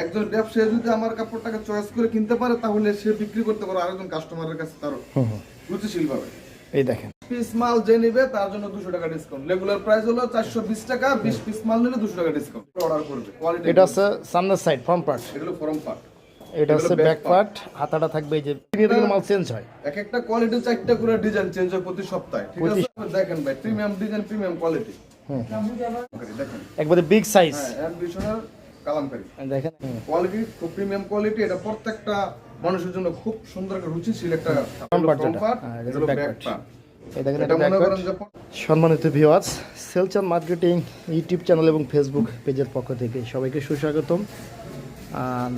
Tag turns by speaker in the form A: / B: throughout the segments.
A: একজন ব্যবসায়ী যদি আমার কাপড়টাকে চয়েস করে কিনতে পারে তাহলে সে বিক্রি করতে পারে আরেকজন কাস্টমারের কাছে তার রুচিশীল ভাবে
B: এই দেখেন।
A: পিস মাল যে নিবে তার জন্য দুশো টাকা ডিসকাউন্ট রেগুলার প্রাইস হলো চারশো বিশ টাকা বিশ পিস মাল নিলে দুশো টাকা ডিসকাউন্ট অর্ডার করবে। কোয়ালিটি
B: এটা হচ্ছে সামনের সাইড ফ্রন্ট পার্ট
A: এগুলো ফরম পার্ট
B: এটা হচ্ছে ব্যাক পার্ট হাতাটা থাকবে এই যে মাল চেঞ্জ হয়।
A: এক একটা কোয়ালিটি চারটা করে ডিজাইন চেঞ্জ হয় প্রতি সপ্তাহে। ঠিক আছে? দেখেন ভাই প্রিমিয়াম ডিজাইন প্রিমিয়াম কোয়ালিটি
B: একবারে বিগ সাইজ
A: হ্যাঁ অ্যাম্বিশনের কালামকারী।
B: দেখেন
A: কোয়ালিটি খুব প্রিমিয়াম কোয়ালিটি এটা প্রত্যেকটা মানুষের জন্য খুব সুন্দর একটা রুচিশীল একটা
B: সম্মানিত ভিওয়ার্স সেলচার মার্কেটিং ইউটিউব চ্যানেল এবং ফেসবুক পেজের পক্ষ থেকে সবাইকে সুস্বাগতম।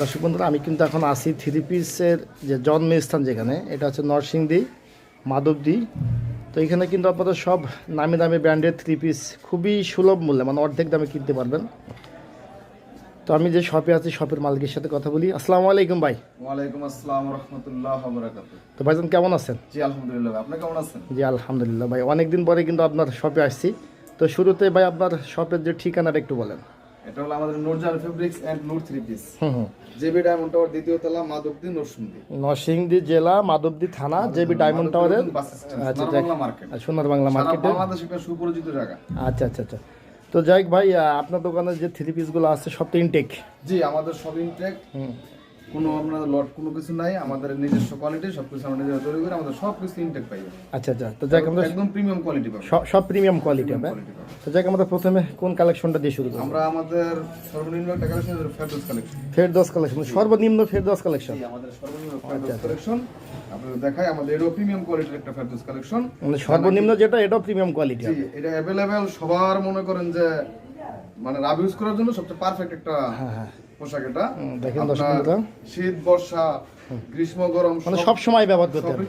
B: দর্শক বন্ধুরা আমি কিন্তু এখন আসি থ্রি পিসের যে জন্মস্থান যেখানে এটা হচ্ছে নরসিংদী মাধবদী। তো এখানে কিন্তু আপনারা সব নামি দামি ব্র্যান্ডের থ্রি পিস খুবই সুলভ মূল্যে মানে অর্ধেক দামে কিনতে পারবেন। তো আমি যে শপে আছি শপের মালিকের সাথে কথা বলি। আসসালামু আলাইকুম ভাই।
A: ওয়ালাইকুম আসসালাম রহমতুল্লাহ বারাকাতুহু
B: তো ভাইজান কেমন আছেন?
A: জি আলহামদুলিল্লাহ আপনি কেমন আছেন?
B: জি আলহামদুলিল্লাহ ভাই। অনেকদিন পরে কিন্তু আপনার শপে আসছি। তো শুরুতে ভাই আপনার শপের যে ঠিকানাটা একটু বলেন।
A: এটা হলো আমাদের Noorjahan fabrics and Noor three piece
B: হুম হুম।
A: জেবি ডায়মন্ড টাওয়ার দ্বিতীয় তলা মাধবদী নরসিংদী।
B: নরসিংদী জেলা মাধবদী থানা জেবি ডায়মন্ড টাওয়ারের আচ্ছা,
A: সোনার বাংলা মার্কেট
B: সোনার বাংলা মার্কেটে
A: বাংলাদেশ একটা সুপরিচিত জায়গা।
B: আচ্ছা আচ্ছা আচ্ছা। তো যাই ভাই আপনার দোকানে যে থ্রি পিসগুলো আছে সব তো ইনটেক
A: জি আমাদের সব ইনটেক
B: হুম।
A: কোনো আপনার লট কোনো কিছু নাই আমাদের নিজস্ব কোয়ালিটি সব কিছু আমরা নিজেরা তৈরি করে আমাদের সব কিছু ইনটেক পাই
B: আচ্ছা আচ্ছা। তো যাই হোক আমরা
A: একদম প্রিমিয়াম কোয়ালিটি পাবো।
B: সব- প্রিমিয়াম কোয়ালিটি হবে। তো যাই হোক আমরা প্রথমে কোন কালেকশনটা দিয়ে শুরু করব
A: আমরা আমাদের সর্বনিম্ন একটা কালেকশন ফেরদৌস কালেকশন
B: ফের দশ কালেকশন সর্বনিম্ন ফের দশ কালেকশন
A: আমাদের সর্বনিম্ন ফেরদৌস কালেকশন আপনাদের দেখাই আমাদের এটাও প্রিমিয়াম কোয়ালিটির একটা ফেরদৌস কালেকশন
B: মানে সর্বনিম্ন যেটা এটাও প্রিমিয়াম কোয়ালিটি
A: জি এটা অ্যাভেলেবেল সবার মনে করেন যে মানে রাব ইউজ করার জন্য সবচেয়ে পারফেক্ট একটা
B: হ্যাঁ হ্যাঁ।
A: পোশাক এটা
B: দেখেন দর্শক
A: শীত বর্ষা গ্রীষ্ম গরম
B: মানে সব সময় ব্যবহার করতে হবে।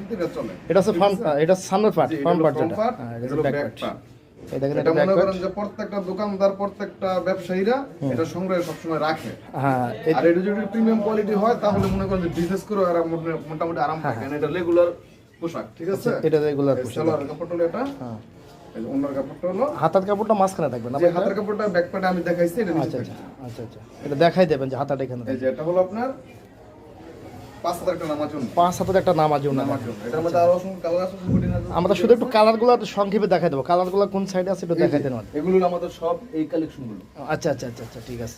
A: এটা
B: হচ্ছে ফ্রন্ট এটা সামনের পার্ট ফ্রন্ট পার্ট যেটা। হ্যাঁ
A: এটা
B: ব্যাক পার্ট
A: এটা
B: এটা
A: মনে করেন যে প্রত্যেকটা দোকানদার প্রত্যেকটা ব্যবসায়ীরা এটা সংগ্রহে সবসময় রাখে।
B: হ্যাঁ
A: আর এটা যদি প্রিমিয়াম কোয়ালিটি হয় তাহলে মনে করেন যে বিজনেস করে আর মোটামুটি আরাম
B: হ্যাঁ,
A: থাকে কারণ এটা রেগুলার পোশাক ঠিক আছে?
B: এটা রেগুলার পোশাক।
A: সালোয়ার কাপড়টা এটা।
B: হ্যাঁ।
A: কাপড়টা হলো
B: হাতার কাপড়টা মাঝখানে থাকবে না
A: হাতের কাপড়টা ব্যাক পার্টে আমি দেখাইছি এটা
B: আচ্ছা আচ্ছা আচ্ছা আচ্ছা। এটা দেখাই দেবেন যে হাতাটা এখানে
A: এই যে এটা হলো আপনার না
B: আমরা শুধু একটু সংক্ষেপে দেখাই দেবো। কালারগুলো কোন সাইডে আছে একটু দেখাই দেন আমাদের।
A: এগুলো আমাদের সব এই কালেকশনগুলো
B: আচ্ছা আচ্ছা আচ্ছা আচ্ছা ঠিক আছে।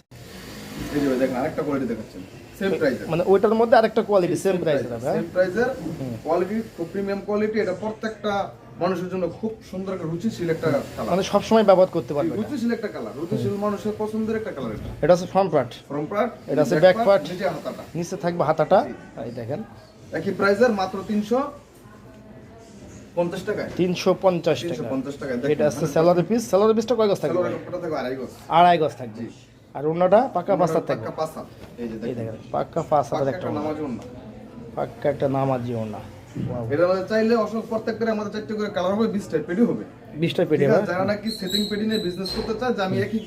A: এই যে দেখেন আরেকটা কোয়ালিটি দেখাচ্ছেন। সেম প্রাইসে
B: মানে ওইটার মধ্যে আরেকটা কোয়ালিটি সেম প্রাইস?
A: সেম প্রাইসের কোয়ালিটি খুব প্রিমিয়াম কোয়ালিটি এটা প্রত্যেকটা মানুষের জন্য খুব সুন্দর একটা রুচিশীল একটা কালার
B: মানে সবসময় ব্যবহার করতে পারবে।
A: রুচিশীল একটা কালার রুচিশীল মানুষের পছন্দের একটা কালার এটা।
B: এটা হচ্ছে ফ্রন্ট পার্ট
A: ফ্রম পার্ট
B: এটা আছে back part।
A: নিচে হাতাটা।
B: নিচে থাকবে হাতাটা। এই দেখেন।
A: একই প্রাইসের মাত্র তিনশো পঞ্চাশ টাকায়।
B: তিনশো পঞ্চাশ
A: তিনশো
B: টাকা।
A: পঞ্চাশ টাকায়।
B: এটা আছে স্যালারি পিস স্যালারি পিসটা কয় গজ থাকবে?
A: সালোয়ারের থাকবে আড়াই গজ।
B: আড়াই গজ থাকবে। আর অন্যটা পাক্কা পাঁচ থাকবে।
A: পাক্কা পাঁচ এই যে দেখেন।
B: দেখেন পাক্কা পাঁচ হাতের
A: পাক্কা
B: একটা
A: একটা
B: ওড়না। পাক্কা একটা নামাজি ওনা
A: এটার মধ্যে চাইলে অসংখ্য প্রত্যেকটা আমাদের চারটে করে কালার হবে বিশ পেডি হবে।
B: বিশটা পেটে
A: ঠিক যারা নাকি সেটিং পেডি নিয়ে বিজনেস করতে চায় যে আমি একই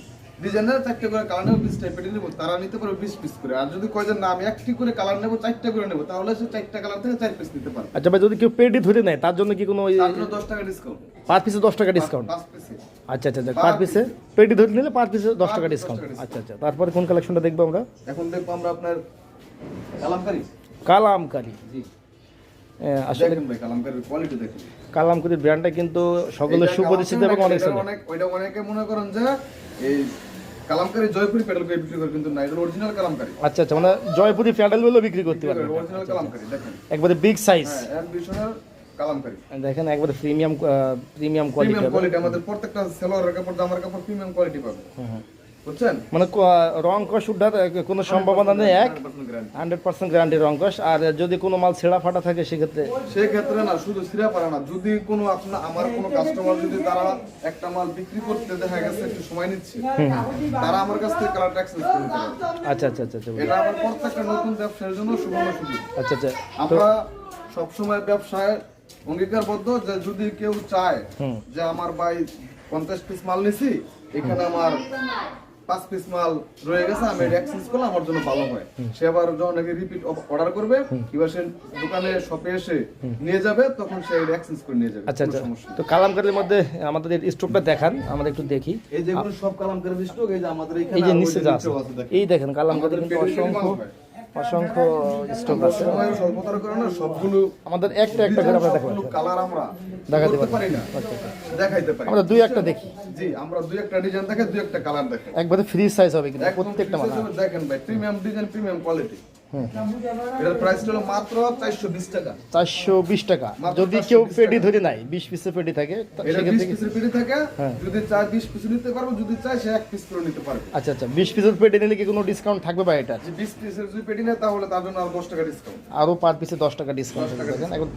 A: ডিজাইনের চারটে করে কালার নেব বিশ টাইপ পেডি নেব তারা নিতে পারবে বিশ পিস করে। আর যদি কয় যে না আমি একটি করে কালার নেব চারটা করে নেব তাহলে সে চারটা কালার থেকে চার পিস নিতে পারবে।
B: আচ্ছা ভাই যদি কেউ পেটি ধরে নেয় তার জন্য কি কোনো
A: দশ টাকা ডিসকাউন্ট
B: পার পিসে দশ টাকা ডিসকাউন্ট আচ্ছা আচ্ছা আচ্ছা পার পিসে পেটি ধরে নিলে পার পিসে দশ টাকা ডিসকাউন্ট আচ্ছা আচ্ছা তারপরে কোন কালেকশনটা দেখব আমরা?
A: এখন দেখব আমরা আপনার কালামকারি।
B: কালামকারি।
A: জি।
B: আসলে
A: দেখেন কালামকারির
B: ব্র্যান্ডটা কিন্তু সকলের সুপরিচিত এবং অনেক
A: অনেক ওইটা অনেকে মনে করেন যে এই কালামকারি জয়পুরি পেডাল করে বিক্রি করে কিন্তু না এটা অরিজিনাল কালামকারি।
B: আচ্ছা আচ্ছা মানে জয়পুরি প্যাডেলগুলো বিক্রি করতে পারবে
A: অরিজিনাল কালামকারি দেখেন।
B: একবারে বিগ সাইজ
A: হ্যাঁ কালামকারি।
B: দেখেন একবারে premium premium quality
A: premium quality আমাদের প্রত্যেকটা সেলোয়ারের কাপড় জামার কাপড় প্রিমিয়াম কোয়ালিটি পাবে। বুঝছেন?
B: মানে ক- রং কষ উঠার কোনো সম্ভাবনা নেই এক।
A: 100% guarantee।
B: হান্ড্রেড পার্সেন্ট গ্যারান্টি রং কষ। আর যদি কোনো মাল ছেঁড়া ফাটা থাকে সেক্ষেত্রে
A: সেই ক্ষেত্রে না শুধু পারে না যদি কোনো আপনার আমার কোনো কাস্টমার যদি তারা একটা মাল বিক্রি করতে দেখা গেছে একটু সময় নিচ্ছে তারা আমার কাছ থেকে কালার ট্যাক্স করতে
B: আচ্ছা আচ্ছা আচ্ছা আচ্ছা।
A: এটা আমার প্রত্যেকটা নতুন ব্যবসার জন্য সুবর্ণ সুযোগ।
B: আচ্ছা আচ্ছা।
A: আমরা সবসময় ব্যবসায় অঙ্গীকারবদ্ধ যে যদি কেউ চায় যে আমার ভাই পঞ্চাশ পিস মাল নিছি এখানে আমার পাঁচ পিস মাল রয়ে গেছে আমি এটা এক্সচেঞ্জ করলে আমার জন্য ভালো হয়। সে আবার যখন নাকি রিপিট অর্ডার করবে কিংবা সে দোকানে শপে এসে নিয়ে যাবে তখন সে এটা এক্সচেঞ্জ করে নিয়ে যাবে
B: আচ্ছা আচ্ছা। তো কালামকারির মধ্যে আমাদের স্টকটা দেখান আমরা একটু দেখি।
A: এই যেগুলো সব কালামকারী স্টক এই যে আমাদের এখানে
B: এই যে নিচে আছে।
A: দেখেন।
B: এই দেখেন কালামকারি
A: আমাদের
B: কিন্তু অসংখ্য। অসংখ্য স্টক আছে।
A: স্বল্পতার কারণে সবগুলো
B: আমাদের একটা একটা করে আমরা দেখাবো
A: কালার আমরা
B: দেখাতে পারি।
A: না দেখাইতে পারি।
B: আমরা দুই একটা দেখি।
A: জি আমরা দুই একটা ডিজাইন দেখে দুই একটা কালার দেখে।
B: একবারে ফ্রি সাইজ হবে কিন্তু প্রত্যেকটা মাল
A: দেখেন ভাই প্রিমিয়াম ডিজাইন প্রিমিয়াম কোয়ালিটি এটার প্রাইস হলো মাত্র 420 টাকা।
B: চারশো বিশ টাকা।
A: মাত্র
B: যদি কেউ পেডি ধরে নাই বিশ পিসের পেডি থাকে
A: এটা 20 পিসের পেটি থাকে
B: হ্যাঁ।
A: যদি 20 পিস নিতে পারব যদি সে এক পিস করে নিতে পারবে।
B: আচ্ছা আচ্ছা বিশ পিসের পেডি নিলে কি কোনো ডিসকাউন্ট থাকবে বা এটা?
A: 20 পিসের যদি পেটি নেয় তাহলে তার জন্য আরও 10 টাকা ডিসকাউন্ট
B: পার পিসে দশ টাকা ডিসকাউন্ট দেখেন এখন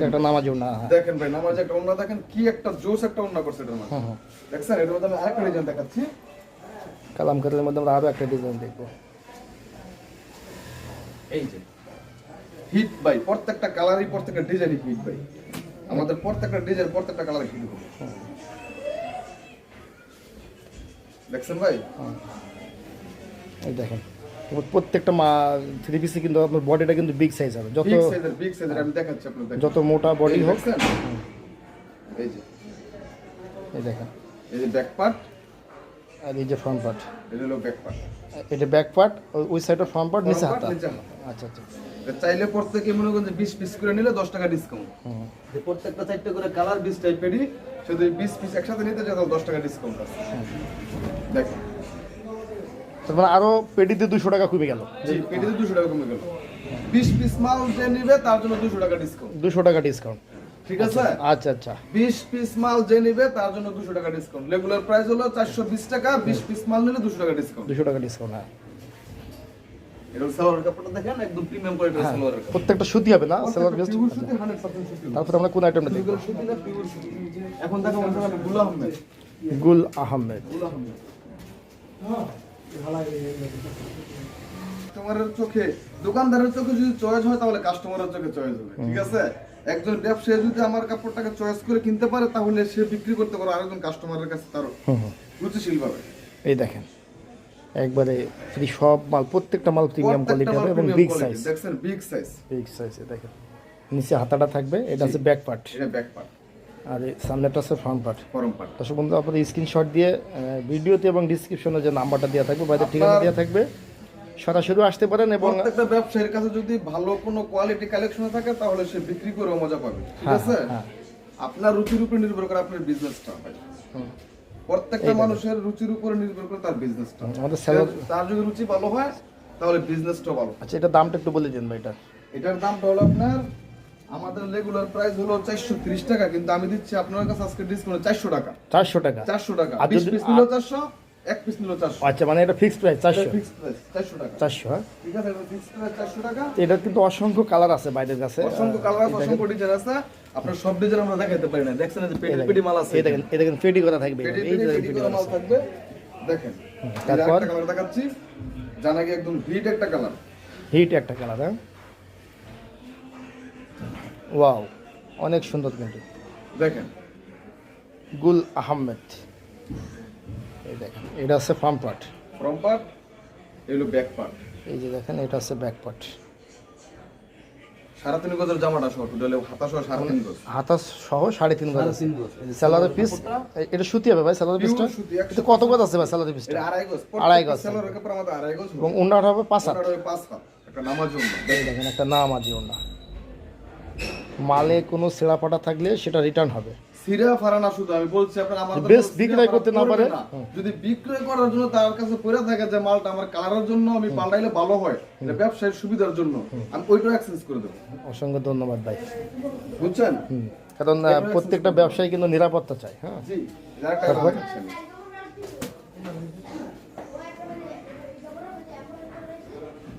B: একটা নামাজও না হ্যাঁ।
A: দেখেন ভাই নামাজ একটা ওন্না দেখেন কি একটা জোস একটা ওন্না করছে এটার মধ্যে।
B: হুম, হুম।
A: দেখছেন? এটার মধ্যে আমি আরেকটা ডিজাইন দেখাচ্ছি।
B: কালামকারির মধ্যে আমরা আরও একটা ডিজাইন দেখব।
A: এই যে হিট ভাই প্রত্যেকটা কালারই প্রত্যেকটা ডিজাইনই হিট ভাই আমাদের প্রত্যেকটা ডিজাইন প্রত্যেকটা কালার হিট হবে। দেখছেন ভাই?
B: এই দেখেন প্রত্যেকটা মা থ্রি পিসে কিন্তু আপনার বডিটা কিন্তু বিগ সাইজ হবে। যত
A: বিগ সাইজের আমি দেখাচ্ছি আপনাদের
B: যত মোটা বডি হোক।
A: এই যে।
B: এই দেখেন।
A: এই যে ব্যাক পার্ট
B: আর এই যে ফ্রন্ট পার্ট
A: এটা হলো ব্যাক পার্ট
B: এটা ব্যাক পার্ট ওই সাইডের ফ্রন্ট পার্ট নিচে হাতা। আচ্ছা আচ্ছা।
A: চাইলে প্রত্যেকে মনে করেন যে 20 পিস করে নিলে 10 টাকা ডিসকাউন্ট
B: হুম।
A: প্রত্যেকটা চারটে করে কালার 20 টাইপেরই শুধু 20 পিস একসাথে নিতে চাই তাহলে 10 টাকা ডিসকাউন্ট আছে। দেখেন
B: তার মানে আরও পেডিতে দুশো টাকা কমে গেল।
A: জি পেটিতে 200 টাকা কমে গেল। 20 পিস মাল যে নিবে তার জন্য 200 টাকা ডিসকাউন্ট
B: দুশো টাকা ডিসকাউন্ট
A: ঠিক আছে?
B: আচ্ছা আচ্ছা।
A: 20 পিস মাল যে নিবে তার জন্য 200 টাকা ডিসকাউন্ট রেগুলার প্রাইস হলো 420 টাকা 20 পিস মাল নিলে 200 টাকা ডিসকাউন্ট
B: দুশো টাকা ডিসকাউন্ট হ্যাঁ।
A: এটা সালোয়ার কাপড়টা দেখেন একদম প্রিমিয়াম কোয়ালিটির সালোয়ার কাপড়।
B: প্রত্যেকটা সুতি হবে না? সেলার বেস্ট
A: পিওর সুতি 100% সুতি
B: তারপরে আমরা কোন আইটেমটা দেখব?
A: এগুলো সুতি না পিওর সুতি? এখন দেখো আহমেদ।
B: গুল আহমেদ।
A: কাস্টমারের চোখে দোকানদারের চোখে যদি চয়েস হয় তাহলে কাস্টমারের চোখে চয়েস হবে ঠিক আছে? একজন ব্যবসায়ী যদি আমার কাপড়টাকে চয়েস করে কিনতে পারে তাহলে সে বিক্রি করতে পারে আরেকজন কাস্টমারের কাছে তার
B: হুম হুম।
A: রুচিশীল ভাবে
B: এই দেখেন একবারে ফ্রি সব মাল প্রত্যেকটা মাল প্রিমিয়াম কোয়ালিটি হবে এবং বিগ সাইজ
A: দেখছেন? বিগ সাইজ
B: বিগ সাইজ দেখেন। নিচে হাতাটা থাকবে এটা আছে ব্যাক পার্ট
A: এটা ব্যাক পার্ট
B: আর সামনেটা আছে ফ্রন্ট পার্ট
A: গরম পার্ট
B: দর্শক বন্ধু আপনাদের স্ক্রিনশট দিয়ে ভিডিওতে এবং ডিসক্রিপশনে যে নাম্বারটা দেওয়া থাকবে বাইরের ঠিকানা দেওয়া থাকবে। সরাসরি আসতে পারেন এবং
A: প্রত্যেকটা ব্যবসায়ীর কাছে যদি ভালো কোনো কোয়ালিটি কালেকশন থাকে তাহলে সে বিক্রি করে মজা পাবে। ঠিক
B: হ্যাঁ,
A: আছে?
B: হ্যাঁ।
A: আপনার রুচির উপর নির্ভর করে আপনার বিজনেসটা হয়। প্রত্যেকটা মানুষের রুচির উপর নির্ভর করে তার বিজনেসটা
B: আমাদের
A: তার যদি রুচি ভালো হয় তাহলে বিজনেসটাও ভালো।
B: আচ্ছা এটা দামটা একটু বলে দিন ভাই এটা।
A: এটার দামটা হলো আপনার আমাদের রেগুলার প্রাইস হলো চারশো ত্রিশ টাকা কিন্তু আমি দিচ্ছি আপনার কাছে আজকে ডিসকাউন্ট চারশো টাকা।
B: চারশো টাকা।
A: চারশো টাকা।
B: আর
A: বিশ
B: যদি-
A: পিস নিলো চারশো। এক পিস নিলো চারশো।
B: আচ্ছা মানে এটা ফিক্সড প্রাইস চারশো।
A: ফিক্সড প্রাইস চারশো টাকা।
B: চারশো হ্যাঁ?
A: ঠিক আছে ফিক্সড প্রাইস টাকা।
B: কিন্তু অসংখ্য কালার আছে বাইরের কাছে।
A: অসংখ্য কালার আছে অসংখ্য ডিজাইন আছে। আপনার সব ডিজাইন আমরা দেখাতে পারি না। দেখছেন এই যে পেটি পেটি মাল আছে
B: এই দেখেন এই দেখেন পেডি করা থাকবে এই যে
A: পেটি করা
B: করা
A: মাল থাকবে। দেখেন
B: তারপর?
A: তারপর? কালার দেখাচ্ছি। জানা কি একদম হিট একটা কালার
B: হিট একটা কালার হ্যাঁ? ওয়াও অনেক সুন্দর কিন্তু।
A: দেখেন।
B: গুল আহমেদ। এই দেখেন এটা ফ্রন্ট পার্ট
A: ফ্রম পার্ট এগুলো ব্যাক পার্ট
B: এই যে দেখেন এটা হচ্ছে ব্যাক পার্ট
A: সাড়ে তিন গজের জামাটা সহ টোটালে হাতা সহ সাড়ে তিন গজ।
B: হাতা সহ সাড়ে তিন গজ।
A: সাড়ে
B: আছে
A: তিন গজ।
B: স্যালারি পিস এটা সুতি হবে ভাই স্যালারি পিসটা
A: Pure সুতি, একশো
B: এটা কত গজ আছে ভাই স্যালারি পিসটা
A: আড়াই গজ।
B: আড়াই গজ।
A: সেলোর কাপড় আমাদের আড়াই গজ
B: এবং উন্নাটা হবে পাঁচ হাত।
A: পাঁচ হাত। একটা নামার জন্য
B: দেখেন একটা নাম আছে ওনা মালে কোনো ছেঁড়া ফাটা থাকলে সেটা রিটার্ন হবে।
A: সিরা ফারানা শুধু আমি বলছি আপনার আমার
B: বেশ বিক্রয় করতে না পারে?
A: যদি বিক্রয় করার জন্য তার কাছে পড়ে থাকে যে মালটা আমার কালারের জন্য আমি পাল্টাইলে ভালো হয় এটা ব্যবসায়ের সুবিধার জন্য আমি ওইটা এক্সচেঞ্জ করে দেবো।
B: অসংখ্য ধন্যবাদ ভাই।
A: বুঝছেন?
B: কারণ প্রত্যেকটা ব্যবসায়ী কিন্তু নিরাপত্তা চায় হ্যাঁ।
A: জি।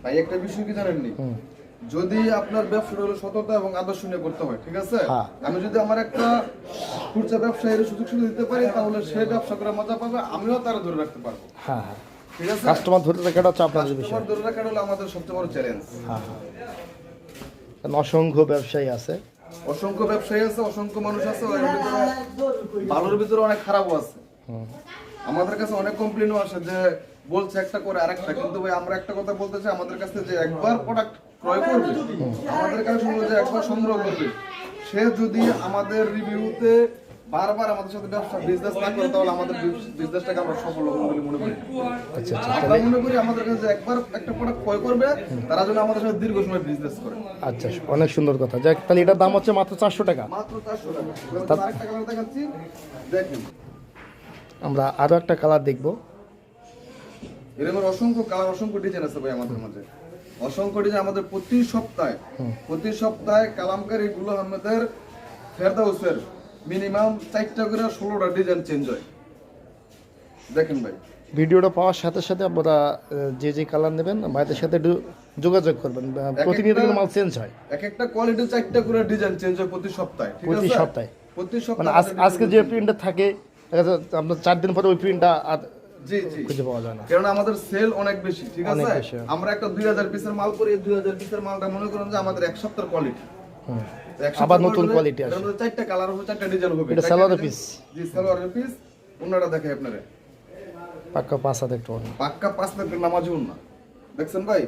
A: ভাই একটা বিষয় কি জানেননি। যদি আপনার ব্যবসাটা হলো সততা এবং আদর্শ নিয়ে করতে হয় ঠিক আছে?
B: হ্যাঁ।
A: আমি যদি আমার একটা খুচরা ব্যবসায়ীর সুযোগ সুবিধা দিতে পারি তাহলে সে ব্যবসা করে মজা পাবে আমিও তারা ধরে রাখতে পারব।
B: হ্যাঁ হ্যাঁ।
A: ঠিক আছে?
B: কাস্টমার ধরে রাখাটা হচ্ছে আপনাদের বিষয়।
A: কাস্টমার ধরে রাখা হলো আমাদের সবচেয়ে বড় চ্যালেঞ্জ
B: হ্যাঁ হ্যাঁ। অসংখ্য ব্যবসায়ী আছে।
A: অসংখ্য ব্যবসায়ী আছে অসংখ্য মানুষ আছে ভালোর ভিতরে অনেক খারাপও আছে। আমাদের কাছে অনেক কমপ্লেনও আসে যে বলছে একটা করে আরেকটা কিন্তু ভাই আমরা একটা কথা বলতে চাই আমাদের কাছে যে একবার প্রোডাক্ট ক্রয় করবে? আমাদের কাছে যে একবার সংগ্রহ করবে। সে যদি আমাদের রিভিউতে বারবার আমাদের সাথে ব্যবসা বিজনেস না করে তাহলে আমাদের বিজনেসটাকে আমরা সফল হব বলে মনে করি।
B: আচ্ছা আচ্ছা
A: আমরা মনে করি আমাদের কাছে একবার একটা প্রোডাক্ট ক্রয় করবে তারা যেন আমাদের সাথে দীর্ঘ সময় বিজনেস করে।
B: আচ্ছা অনেক সুন্দর কথা। যাক তাহলে এটার দাম হচ্ছে মাত্র চারশো টাকা।
A: মাত্র চারশো টাকা। আরেকটা কালার দেখাচ্ছি। দেখেন।
B: আমরা আরও একটা কালার দেখব।
A: এরকম অসংখ্য কালার অসংখ্য ডিজাইন আছে ভাই আমাদের মাঝে। অসংখ্য আমাদের প্রতি সপ্তাহে প্রতি সপ্তাহে কালামকারী গুলো আমাদের ফেরদাউসের মিনিমাম চারটা করে ষোলোটা ডিজাইন চেঞ্জ হয়। দেখেন ভাই।
B: ভিডিওটা পাওয়ার সাথে সাথে আপনারা যে যে কালার নেবেন ভাইদের সাথে একটু যোগাযোগ করবেন। প্রতিনিয়ত মাল চেঞ্জ হয়।
A: এক একটা কোয়ালিটি চারটা করে ডিজাইন চেঞ্জ হয় প্রতি সপ্তাহে
B: প্রতি সপ্তাহে।
A: প্রতি
B: মানে
A: সপ্তাহে
B: আজকে যে প্রিন্টটা থাকে আপনার চার দিন পরে ওই প্রিন্টটা
A: জি জি।
B: খুঁজে পাওয়া যায় না।
A: কারণ আমাদের সেল অনেক বেশি ঠিক আছে? আমরা একটা দুই হাজার পিসের মাল করি দুই হাজার পিসের মালটা মনে করেন যে আমাদের এক সপ্তাহের কোয়ালিটি
B: আবার নতুন quality আসে।
A: চারটা কালার হবে চারটা ডিজাইন হবে।
B: এটা সালোয়ারের
A: design- জি সালোয়ারের পিস অন্যটা দেখে আপনারা।
B: পাক্কা পাঁচ হাতে একটু
A: পাক্কা পাঁচ লাখের নামাজ না দেখছেন ভাই?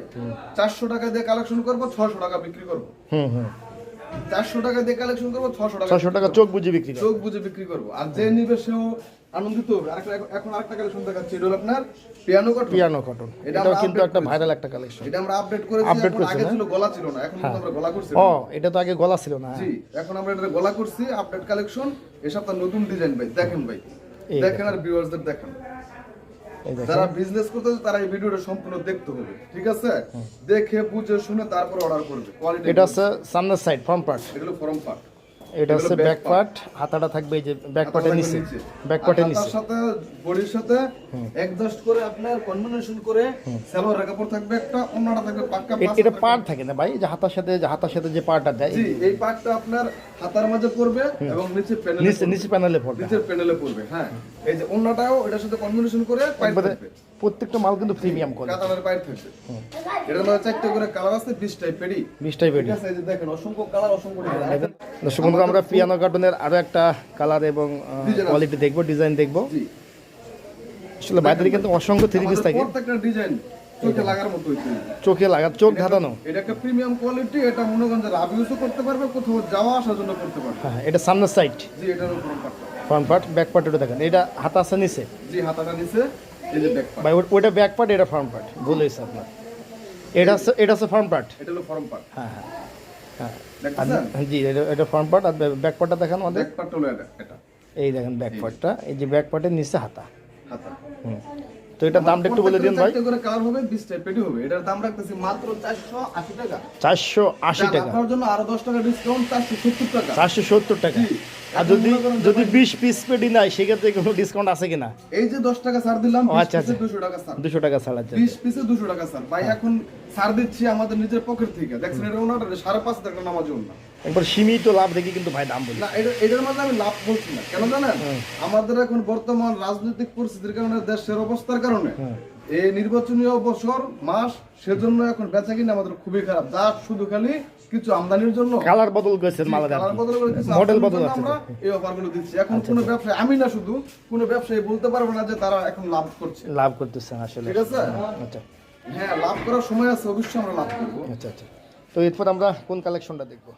A: চারশো টাকা দিয়ে কালেকশন করব ছশো টাকা বিক্রি করব।
B: হুম হুম।
A: চারশো টাকা দিয়ে কালেকশন করব ছশো টাকা
B: ছশো টাকা চোখ বুঝে বিক্রি
A: চোখ বুঝে বিক্রি করব। আর যে নিবে সেও আনন্দিত। এখন আরেকটা কালেকশন দেখাচ্ছি। এটা হলো আপনার পিয়ানো কটন
B: পিয়ানো কটন
A: এটা
B: কিন্তু একটা ভাইরাল একটা কালেকশন
A: এটা আমরা আপডেট করেছি।
B: Update
A: আগে
B: হ্যাঁ?
A: ছিল গলা ছিল না। এখন আমরা গলা করছি
B: ও এটা তো আগে গলা ছিল না।
A: জি এখন আমরা এটা গলা করছি আপডেট কালেকশন এই সপ্তাহ নতুন ডিজাইন ভাই। দেখেন ভাই। দেখেন আর ভিউয়ার্সদের দেখেন। যারা বিজনেস করতে তারা এই ভিডিওটা সম্পূর্ণ দেখতে হবে। ঠিক আছে? দেখে বুঝে শুনে তারপর অর্ডার করবে। কোয়ালিটি
B: এটা হচ্ছে সামনের সাইড ফ্রন্ট পার্ট
A: এগুলো ফরম পার্ট
B: এটা হচ্ছে ব্যাক পার্ট হাতাটা থাকবে এই যে ব্যাক পার্টের নিচে ব্যাক পার্টের নিচে।
A: সাথে বডির সাথে অ্যাডজাস্ট করে আপনার কম্বিনেশন করে সালোয়ার কাপড় থাকবে একটা অন্যটা থাকবে পাক্কা পাঁচ
B: এটা পার্ট থাকে না ভাই যে হাতার সাথে যে হাতার সাথে যে পার্টটা দেয়।
A: জি এই পার্টটা আপনার হাতার মাঝে পড়বে এবং নিচে প্যানেলে
B: নিচে নিচে প্যানেলে পড়বে।
A: নিচের প্যানেলে পড়বে হ্যাঁ। এই যে অন্যটাও এটার সাথে কম্বিনেশন করে পাইপ থাকবে
B: প্রত্যেকটা মাল কিন্তু প্রিমিয়াম করে
A: কাতানের পাইপ থাকবে এটার মধ্যে চারটে করে কালার আছে বিশ টাইপেরই
B: বিশটাই
A: ঠিক
B: বেডি
A: আছে এই যে দেখেন অসংখ্য কালার অসংখ্য ডিজাইন
B: দর্শক বন্ধুরা আমরা পিয়ানো কার্টুনের আরও একটা কালার এবং কোয়ালিটি দেখব ডিজাইন দেখব। আসলে বাইরে কিন্তু অসংখ্য থ্রি পিস থাকে।
A: চোখে লাগার মতো
B: চোখে লাগা চোখ ধাঁধানো।
A: এটা একটা প্রিমিয়াম কোয়ালিটি এটা মনে ইউজও করতে পারবে কোথাও যাওয়া আসার জন্য করতে পারবে।
B: হ্যাঁ এটা সামনের সাইড
A: জি এটার উপর
B: ফ্রন্ট পার্ট ব্যাক পার্ট ওটা দেখেন। এটা হাতা আছে নিচে।
A: জি হাতাটা নিচে এই যে ব্যাক পার্ট
B: ভাই ওটা- ব্যাক পার্ট এটা ফ্রন্ট পার্ট ভুল হয়েছে আপনার। এটা এটা হচ্ছে ফ্রন্ট পার্ট
A: এটা হলো ফরম পার্ট
B: হ্যাঁ হ্যাঁ। জি এটা ফ্রন্ট পার্ট আর ব্যাক পার্টটা দেখেন আমাদের।
A: ব্যাক পার্ট হলো এটা এটা।
B: এই দেখেন ব্যাক পার্টটা এই যে ব্যাক পার্টের নিচে হাতা।
A: হাতা।
B: হুম। তো এটার দামটা একটু বলে দিন ভাই।
A: করে কালার হবে? 20 টাইপ পেটি হবে। এটার দাম রাখতেছি মাত্র 480 টাকা।
B: টাকা।
A: আপনার জন্য আরও 10 টাকা ডিসকাউন্ট 470 টাকা।
B: চারশো সত্তর টাকা। আর যদি যদি
A: ভাই-
B: বিশ পিস পেটি নাই সেক্ষেত্রে কোনো ডিসকাউন্ট আছে কিনা?
A: এই যে 10 টাকা ছাড় দিলাম
B: ও,
A: 20
B: আচ্ছা, আচ্ছা।
A: 200 টাকা ছাড়।
B: দুশো টাকা ছাড় আছে
A: 20 পিসে 200 টাকা স্যার ভাই এখন ছাড় দিচ্ছি আমাদের নিজের পকেট থেকে। দেখছেন এটা ওনাটা সাড়ে পাঁচ টাকা নামাজ না
B: একবার সীমিত লাভ দেখি কিন্তু ভাই দাম বলি।
A: না এটার মধ্যে আমি লাভ বলছি না। কেন জানেন? আমাদের এখন বর্তমান রাজনৈতিক পরিস্থিতির কারণে দেশের অবস্থার কারণে এই নির্বাচনীয় বছর মাস সেজন্য এখন বেচা কিনা আমাদের খুবই খারাপ। যা শুধু খালি কিছু আমদানির জন্য।
B: কালার বদল করেছেন মালা
A: কালার বদল করে
B: মডেল বদল আছে।
A: আমরা এই অফারগুলো দিচ্ছি। এখন কোনো ব্যবসায়ী আমি না শুধু কোনো ব্যবসায়ী বলতে পারবে না যে তারা এখন লাভ করছে।
B: লাভ করতেছেন আসলে।
A: ঠিক আছে?
B: আচ্ছা।
A: হ্যাঁ লাভ করার সময় আছে অবশ্যই আমরা লাভ করব।
B: আচ্ছা আচ্ছা। তো এরপর আমরা কোন কালেকশনটা দেখব?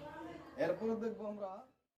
A: এরপরে দেখব আমরা